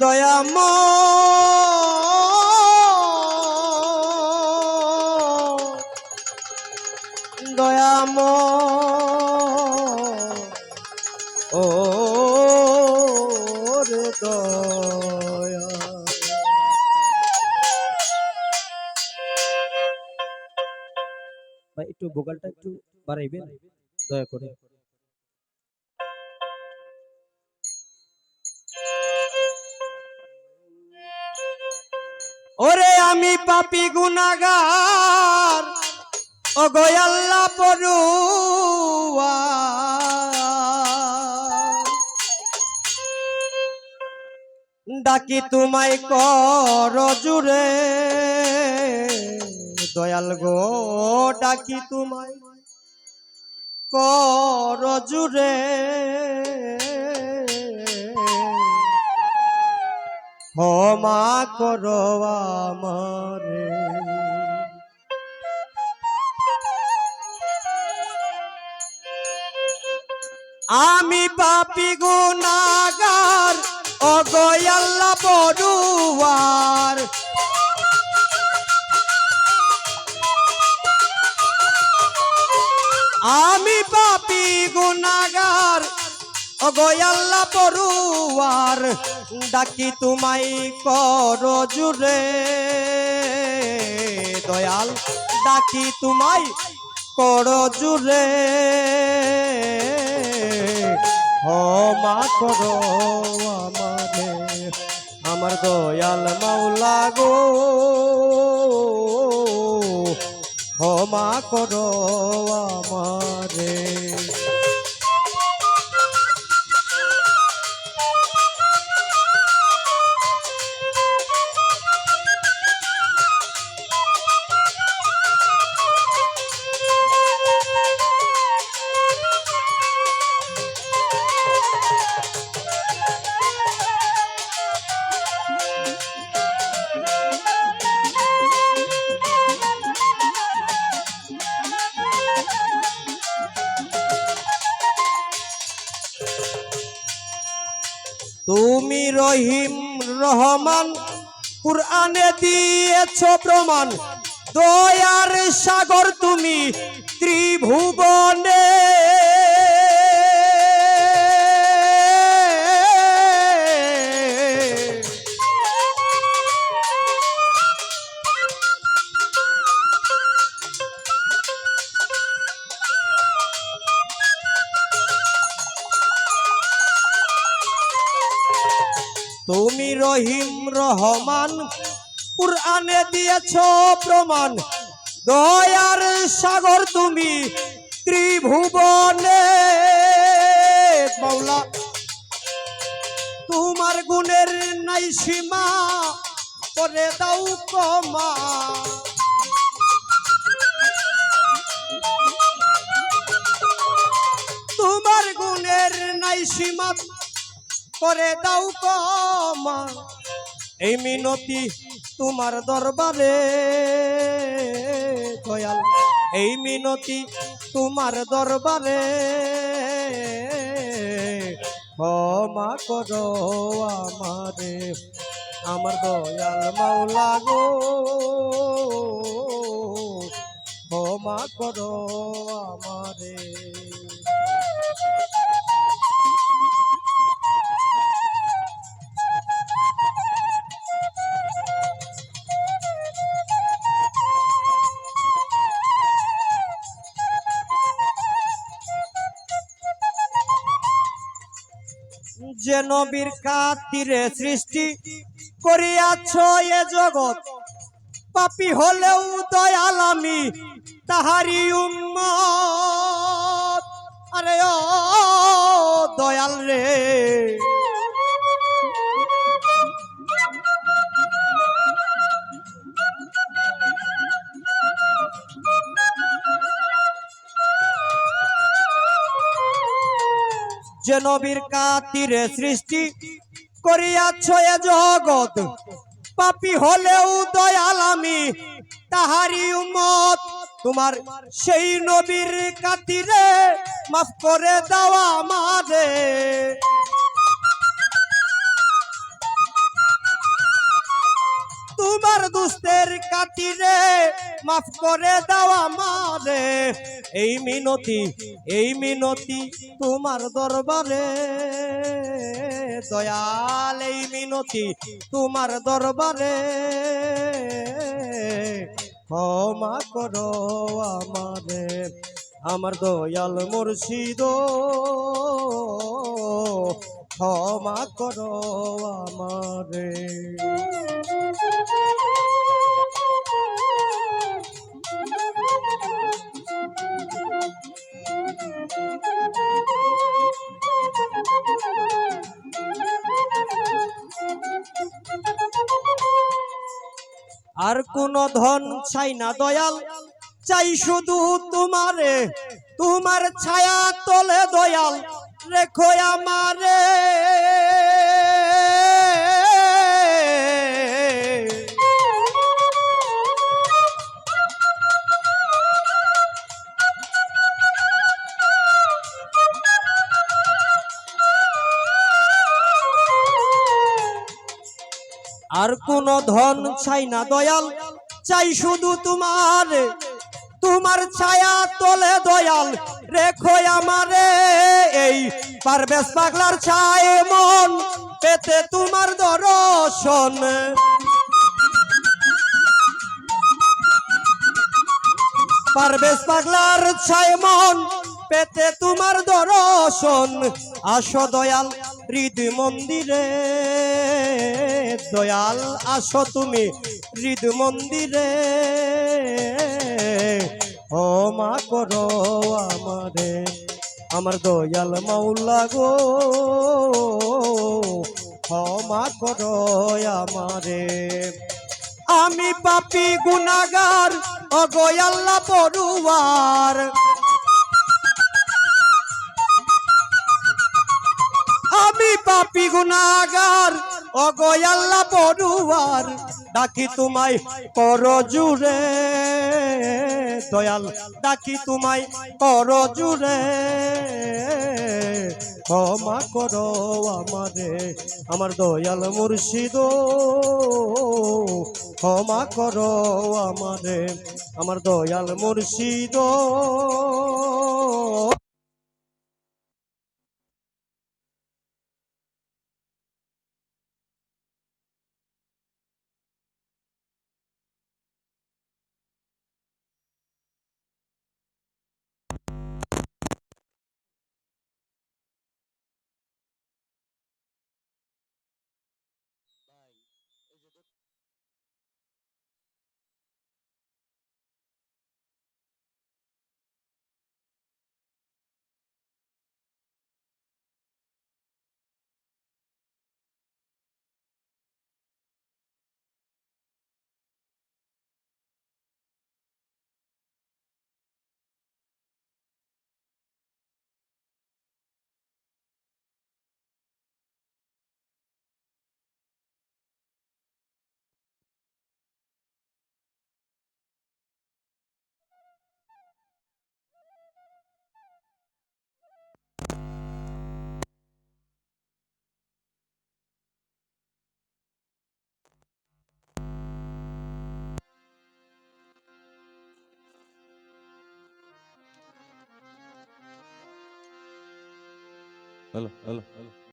দয়াম দয়াম ও রে দয়া ভাই একটু ভোকালটা একটু বাড়াইবেন? দয়া করে। ওরে আমি পাপি গুনাগার। ও গয়াল্লা পড়ুয়া ডাকি তোমায় কর জুড়ে। দয়াল গো, ডাকি তোমায় কর জুড়ে। ক্ষমা করো আমারে। আমি পাপি গুনাগার অগয়াল্লা বড়ুয়ার অগয়াল্লা বড়ুয়ার ডাকি তোমায় কর জুড়ে। দয়াল, ডাকি তোমায় কর জুড়ে। ক্ষমা করো আমারে, আমার দয়াল মাওলা গো। ক্ষমা করো আমারে। তুমি রহিম রহমান কুরআনে দিয়েছ প্রমাণ। দয়ার সাগর তুমি ত্রিভুবনে। তুমি রহিম রহমান, কুরআনে দিয়েছ প্রমাণ। দয়ার সাগর তুমি ত্রিভুবনে, মাওলা। তোমার গুণের নাই সীমা করে দাও কমা তোমার গুণের নাই সীমা করে দাও কমা এই মিনতি তোমার দরবারে, দয়াল। এই মিনতি তোমার দরবারে, ক্ষমা করো আমারে। আমার দয়াল মাওলা গো, ক্ষমা করো আমারে। যে নবীর কাতিরে সৃষ্টি করিয়াছ এ জগৎ, পাপি হলেও দয়াল আমি তাহারি উম্মত। আরে ও যে নবীর কাতিরে সৃষ্টি করিয়াছ এ জগৎ। পাপি হলেও দয়াল আমি তাহারি উমত তোমার সেই নবীর কাতিরে মাফ করে দেওয়া আমারে দুস্তের কাটিরে মাফ করে দাও আমারে। এই মিনতি এই মিনতি তোমার দরবারে। দয়াল, এই মিনতি তোমার দরবারে। ক্ষমা করো আমারে, আমার দয়াল মুর্শিদ। ক্ষমা করো আমারে। আর কোন ধন চাই না, দয়াল। চাই শুধু তোমারে। তোমার ছায়া তলে দয়াল। রেখো আমারে। আর কোন ধন চাই না, দয়াল। চাই শুধু তোমার। তোমার ছায়া তোলে দয়াল। রেখো আমারে। পারবেশ পাগলার ছায় মন পেতে তোমার দর্শন। পারবেশ পাগলার ছায় মন পেতে তোমার দর্শন। আসো দয়াল হৃদ মন্দিরে দয়াল আসো তুমি হৃদ মন্দিরে ও মা করো আমারে। আমার দয়াল মাওলা গো, ক্ষমা করো আমারে। আমি পাপি গুনাগার অগয়াল্লা পড়ুয়ার আমি পাপি গুনাগার অগয়াল্লা পড়ুয়ার ডাকি তোমায় কর জুড়ে দয়াল, ডাকি তোমায় কর জুড়ে ক্ষমা করো আমারে, আমার দয়াল মুর্শিদ। ক্ষমা করো আমারে, আমার দয়াল মুর্শিদ। 来了来了来了。